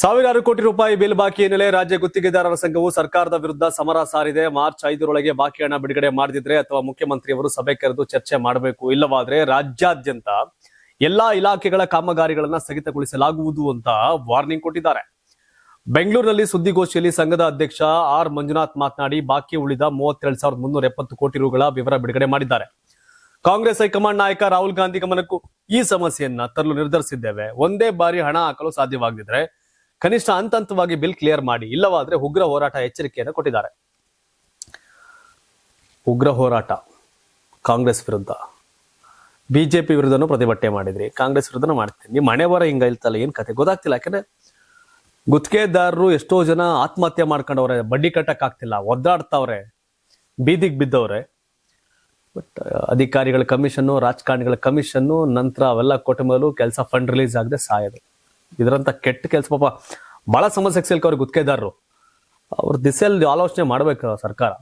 ಸಾವಿರಾರು ಕೋಟಿ ರೂಪಾಯಿ ಬಿಲ್ ಬಾಕಿ ಹಿನ್ನೆಲೆ ರಾಜ್ಯ ಗುತ್ತಿಗೆದಾರರ ಸಂಘವು ಸರ್ಕಾರದ ವಿರುದ್ಧ ಸಮರ ಸಾರಿದೆ. ಮಾರ್ಚ್ ಐದರೊಳಗೆ ಬಾಕಿ ಹಣ ಬಿಡುಗಡೆ ಮಾಡದಿದ್ರೆ ಅಥವಾ ಮುಖ್ಯಮಂತ್ರಿಯವರು ಸಭೆ ಕರೆದು ಚರ್ಚೆ ಮಾಡಬೇಕು. ಇಲ್ಲವಾದ್ರೆ ರಾಜ್ಯಾದ್ಯಂತ ಎಲ್ಲಾ ಇಲಾಖೆಗಳ ಕಾಮಗಾರಿಗಳನ್ನ ಸ್ಥಗಿತಗೊಳಿಸಲಾಗುವುದು ಅಂತ ವಾರ್ನಿಂಗ್ ಕೊಟ್ಟಿದ್ದಾರೆ. ಬೆಂಗಳೂರಿನಲ್ಲಿ ಸುದ್ದಿಗೋಷ್ಠಿಯಲ್ಲಿ ಸಂಘದ ಅಧ್ಯಕ್ಷ ಆರ್ ಮಂಜುನಾಥ್ ಮಾತನಾಡಿ, ಬಾಕಿ ಉಳಿದ ಮೂವತ್ತೇಳು ಸಾವಿರದ ಮುನ್ನೂರ ಎಪ್ಪತ್ತು ಕೋಟಿ ರುಗಳ ವಿವರ ಬಿಡುಗಡೆ ಮಾಡಿದ್ದಾರೆ. ಕಾಂಗ್ರೆಸ್ ಹೈಕಮಾಂಡ್ ನಾಯಕ ರಾಹುಲ್ ಗಾಂಧಿ ಗಮನಕ್ಕೂ ಈ ಸಮಸ್ಯೆಯನ್ನ ತರಲು ನಿರ್ಧರಿಸಿದ್ದೇವೆ. ಒಂದೇ ಬಾರಿ ಹಣ ಹಾಕಲು ಸಾಧ್ಯವಾಗದಿದ್ರೆ ಕನಿಷ್ಠ ಹಂತ ಹಂತವಾಗಿ ಬಿಲ್ ಕ್ಲಿಯರ್ ಮಾಡಿ, ಇಲ್ಲವಾದ್ರೆ ಉಗ್ರ ಹೋರಾಟ ಎಚ್ಚರಿಕೆಯನ್ನು ಕೊಟ್ಟಿದ್ದಾರೆ. ಉಗ್ರ ಹೋರಾಟ, ಕಾಂಗ್ರೆಸ್ ವಿರುದ್ಧ. ಬಿಜೆಪಿ ವಿರುದ್ಧನೂ ಪ್ರತಿಭಟನೆ ಮಾಡಿದ್ರಿ, ಕಾಂಗ್ರೆಸ್ ವಿರುದ್ಧನೂ ಮಾಡ್ತೀನಿ. ನಿಮ್ಮ ಮನೆ ಬರ ಹಿಂಗ ಇಲ್ತಲ್ಲ ಏನ್ ಕತೆ ಗೊತ್ತಾಗ್ತಿಲ್ಲ. ಯಾಕಂದ್ರೆ ಗುತ್ತಿಗೆದಾರರು ಎಷ್ಟೋ ಜನ ಆತ್ಮಹತ್ಯೆ ಮಾಡ್ಕೊಂಡವ್ರೆ, ಬಡ್ಡಿ ಕಟ್ಟಕ್ ಆಗ್ತಿಲ್ಲ, ಒದ್ದಾಡ್ತಾವ್ರೆ, ಬೀದಿಗೆ ಬಿದ್ದವ್ರೆ. ಬಟ್ ಅಧಿಕಾರಿಗಳ ಕಮಿಷನ್ನು, ರಾಜಕಾರಣಿಗಳ ಕಮಿಷನ್ನು, ನಂತರ ಅವೆಲ್ಲ ಕೊಟ್ಟ ಮೇಲೂ ಕೆಲಸ ಫಂಡ್ ರಿಲೀಸ್ ಆಗದೆ ಸಾಯೋದು. ಇದರಂತ ಕೆಟ್ಟ ಕೆಲಸ. ಪಾಪ ಬಹಳ ಸಮಸ್ಯೆಗೆ ಸಿಲ್ಕವ್ರಿಗೆ ಗುತ್ತಿಗೆದಾರರು. ಅವ್ರ ದಿಸೆಯಲ್ಲಿ ಆಲೋಚನೆ ಮಾಡ್ಬೇಕು ಸರ್ಕಾರ.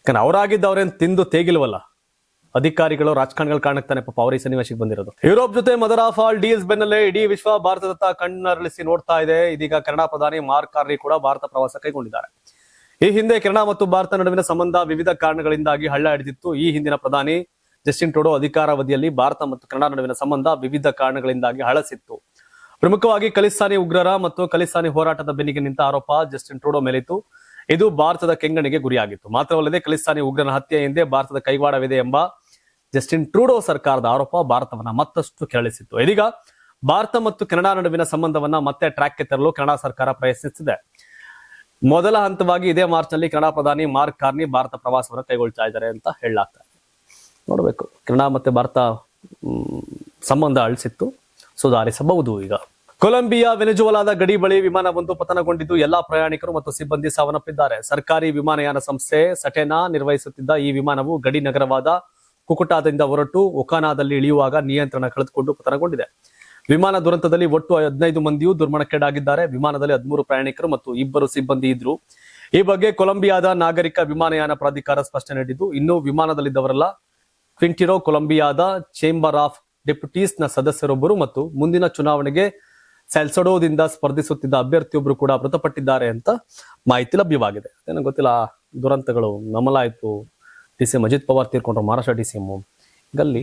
ಯಾಕಂದ್ರೆ ಅವರಾಗಿದ್ದವ್ರೇನ್ ತಿಂದು ತೇಗಿಲ್ವಲ್ಲ. ಅಧಿಕಾರಿಗಳು ರಾಜಕಾರಣಿಗಳ ಕಾರಣಕ್ಕೆ ತಾನೆ ಪಾಪ ಅವರ ಈ ಸನ್ನಿವೇಶಕ್ಕೆ ಬಂದಿರೋದು. ಯುರೋಪ್ ಜೊತೆ ಮದರ್ ಆಫ್ ಆಲ್ ಡೀಲ್ಸ್ ಬೆನ್ನಲ್ಲೇ ಇಡೀ ವಿಶ್ವ ಭಾರತದತ್ತ ಕಣ್ಣರಳಿಸಿ ನೋಡ್ತಾ ಇದೆ. ಇದೀಗ ಕನ್ನಡ ಪ್ರಧಾನಿ ಮಾರ್ಕ್ ಕಾರ್ನಿ ಕೂಡ ಭಾರತ ಪ್ರವಾಸ ಕೈಗೊಂಡಿದ್ದಾರೆ. ಈ ಹಿಂದೆ ಕೆನಡಾ ಮತ್ತು ಭಾರತ ನಡುವಿನ ಸಂಬಂಧ ವಿವಿಧ ಕಾರಣಗಳಿಂದಾಗಿ ಹಳ್ಳ ಹಿಡಿದಿತ್ತು. ಈ ಹಿಂದಿನ ಪ್ರಧಾನಿ ಜಸ್ಟಿನ್ ಟ್ರೂಡೋ ಅಧಿಕಾರಾವಧಿಯಲ್ಲಿ ಭಾರತ ಮತ್ತು ಕೆನಡಾ ನಡುವಿನ ಸಂಬಂಧ ವಿವಿಧ ಕಾರಣಗಳಿಂದಾಗಿ ಹಳಸಿತ್ತು. ಪ್ರಮುಖವಾಗಿ ಖಲಿಸ್ತಾನಿ ಉಗ್ರರ ಮತ್ತು ಖಲಿಸ್ತಾನಿ ಹೋರಾಟದ ಬೆನ್ನಿಗೆ ನಿಂತ ಆರೋಪ ಜಸ್ಟಿನ್ ಟ್ರೂಡೋ ಮೇಲಿತ್ತು. ಇದು ಭಾರತದ ಕೆಂಗಣಿಗೆ ಗುರಿಯಾಗಿತ್ತು. ಮಾತ್ರವಲ್ಲದೆ ಖಲಿಸ್ತಾನಿ ಉಗ್ರನ ಹತ್ಯೆ ಹಿಂದೆ ಭಾರತದ ಕೈವಾಡವಿದೆ ಎಂಬ ಜಸ್ಟಿನ್ ಟ್ರೂಡೋ ಸರ್ಕಾರದ ಆರೋಪ ಭಾರತವನ್ನ ಮತ್ತಷ್ಟು ಕೆರಳಿಸಿತ್ತು. ಇದೀಗ ಭಾರತ ಮತ್ತು ಕೆನಡಾ ನಡುವಿನ ಸಂಬಂಧವನ್ನ ಮತ್ತೆ ಟ್ರ್ಯಾಕ್ಗೆ ತರಲು ಕೆನಡಾ ಸರ್ಕಾರ ಪ್ರಯತ್ನಿಸಿದೆ ಮೊದಲ ಹಂತವಾಗಿ ಇದೇ ಮಾರ್ಚ್ನಲ್ಲಿ ಕೆನಡಾ ಪ್ರಧಾನಿ ಮಾರ್ಕ್ ಕಾರ್ನಿ ಭಾರತ ಪ್ರವಾಸವನ್ನು ಕೈಗೊಳ್ತಾ ಇದ್ದಾರೆ ಅಂತ ಹೇಳಲಾಗ್ತಾ ಇದೆ. ನೋಡಬೇಕು. ಕೆನಡಾ ಮತ್ತೆ ಭಾರತ ಸಂಬಂಧ ಅಳಿಸಿತ್ತು. ಸುಧಾರಿಸಬಹುದು ಈಗ. ಕೊಲಂಬಿಯಾ ವೆನೆಜುವಲಾದ ಗಡಿ ಬಳಿ ವಿಮಾನವೊಂದು ಪತನಗೊಂಡಿದ್ದು ಎಲ್ಲಾ ಪ್ರಯಾಣಿಕರು ಮತ್ತು ಸಿಬ್ಬಂದಿ ಸಾವನ್ನಪ್ಪಿದ್ದಾರೆ. ಸರ್ಕಾರಿ ವಿಮಾನಯಾನ ಸಂಸ್ಥೆ ಸಟೆನಾ ನಿರ್ವಹಿಸುತ್ತಿದ್ದ ಈ ವಿಮಾನವು ಗಡಿ ನಗರವಾದ ಕುಕುಟಾದಿಂದ ಹೊರಟು ಒಕಾನಾದಲ್ಲಿ ಇಳಿಯುವಾಗ ನಿಯಂತ್ರಣ ಕಳೆದುಕೊಂಡು ಪತನಗೊಂಡಿದೆ. ವಿಮಾನ ದುರಂತದಲ್ಲಿ ಒಟ್ಟು ಹದಿನೈದು ಮಂದಿಯೂ ದುರ್ಮರಣಕ್ಕೀಡಾಗಿದ್ದಾರೆ. ವಿಮಾನದಲ್ಲಿ ಹದಿಮೂರು ಪ್ರಯಾಣಿಕರು ಮತ್ತು ಇಬ್ಬರು ಸಿಬ್ಬಂದಿ ಇದ್ರು. ಈ ಬಗ್ಗೆ ಕೊಲಂಬಿಯಾದ ನಾಗರಿಕ ವಿಮಾನಯಾನ ಪ್ರಾಧಿಕಾರ ಸ್ಪಷ್ಟನೆ ನೀಡಿದ್ದು, ಇನ್ನು ವಿಮಾನದಲ್ಲಿದ್ದವರೆಲ್ಲ. ಕ್ವಿಂಟಿರೋ ಕೊಲಂಬಿಯಾದ ಚೇಂಬರ್ ಆಫ್ ಡೆಪ್ಯೂಟೀಸ್ನ ಸದಸ್ಯರೊಬ್ಬರು ಮತ್ತು ಮುಂದಿನ ಚುನಾವಣೆಗೆ ಸೆಲ್ಸಡೋದಿಂದ ಸ್ಪರ್ಧಿಸುತ್ತಿದ್ದ ಅಭ್ಯರ್ಥಿಯೊಬ್ಬರು ಕೂಡ ಮೃತಪಟ್ಟಿದ್ದಾರೆ ಅಂತ ಮಾಹಿತಿ ಲಭ್ಯವಾಗಿದೆ. ಏನೋ ಗೊತ್ತಿಲ್ಲ ದುರಂತಗಳು ನಮಲಾಯಿತು ಡಿ ಸಿ ಅಜಿತ್ ಪವಾರ್ ತೀರ್ಕೊಂಡ್ರು, ಮಹಾರಾಷ್ಟ್ರ ಡಿ ಸಿ ಎಂ. ಗಲ್ಲಿ